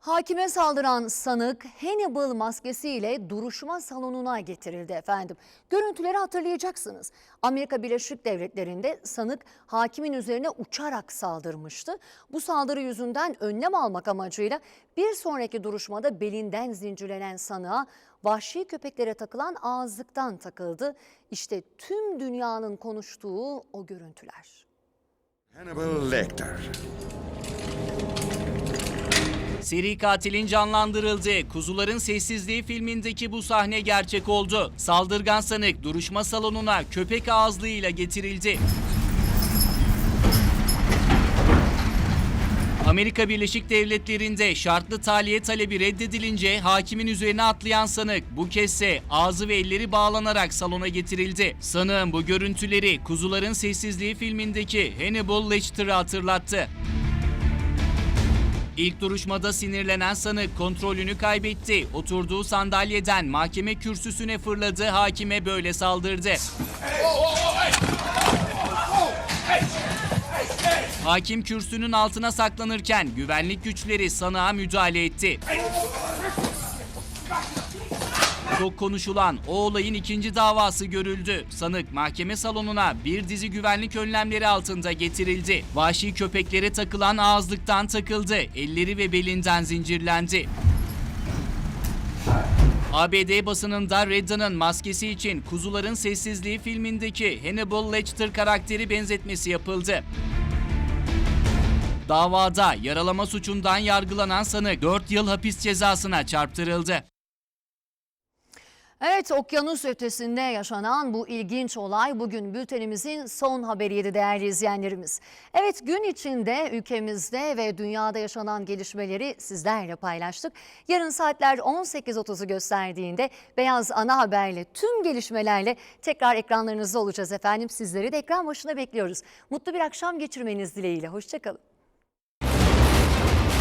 Hakime saldıran sanık Hannibal maskesiyle duruşma salonuna getirildi efendim. Görüntüleri hatırlayacaksınız. Amerika Birleşik Devletleri'nde sanık hakimin üzerine uçarak saldırmıştı. Bu saldırı yüzünden önlem almak amacıyla bir sonraki duruşmada belinden zincirlenen sanığa vahşi köpeklere takılan ağızlıktan takıldı. İşte tüm dünyanın konuştuğu o görüntüler. Hannibal Lecter. Seri katilin canlandırıldığı Kuzuların Sessizliği filmindeki bu sahne gerçek oldu. Saldırgan sanık duruşma salonuna köpek ağızlığıyla getirildi. Amerika Birleşik Devletleri'nde şartlı tahliye talebi reddedilince hakimin üzerine atlayan sanık bu kezde ağzı ve elleri bağlanarak salona getirildi. Sanığın bu görüntüleri Kuzuların Sessizliği filmindeki Hannibal Lecter'ı hatırlattı. İlk duruşmada sinirlenen sanık kontrolünü kaybetti. Oturduğu sandalyeden mahkeme kürsüsüne fırladı, hakime böyle saldırdı. Hakim kürsünün altına saklanırken güvenlik güçleri sanığa müdahale etti. Çok konuşulan o olayın ikinci davası görüldü. Sanık mahkeme salonuna bir dizi güvenlik önlemleri altında getirildi. Vahşi köpeklere takılan ağızlıktan takıldı. Elleri ve belinden zincirlendi. ABD basınında Redda'nın maskesi için Kuzuların Sessizliği filmindeki Hannibal Lecter karakteri benzetmesi yapıldı. Davada yaralama suçundan yargılanan sanık 4 yıl hapis cezasına çarptırıldı. Evet okyanus ötesinde yaşanan bu ilginç olay bugün bültenimizin son haberiydi değerli izleyenlerimiz. Evet gün içinde ülkemizde ve dünyada yaşanan gelişmeleri sizlerle paylaştık. Yarın saatler 18.30'u gösterdiğinde Beyaz Ana Haber'le tüm gelişmelerle tekrar ekranlarınızda olacağız efendim. Sizleri de ekran başına bekliyoruz. Mutlu bir akşam geçirmeniz dileğiyle. Hoşçakalın.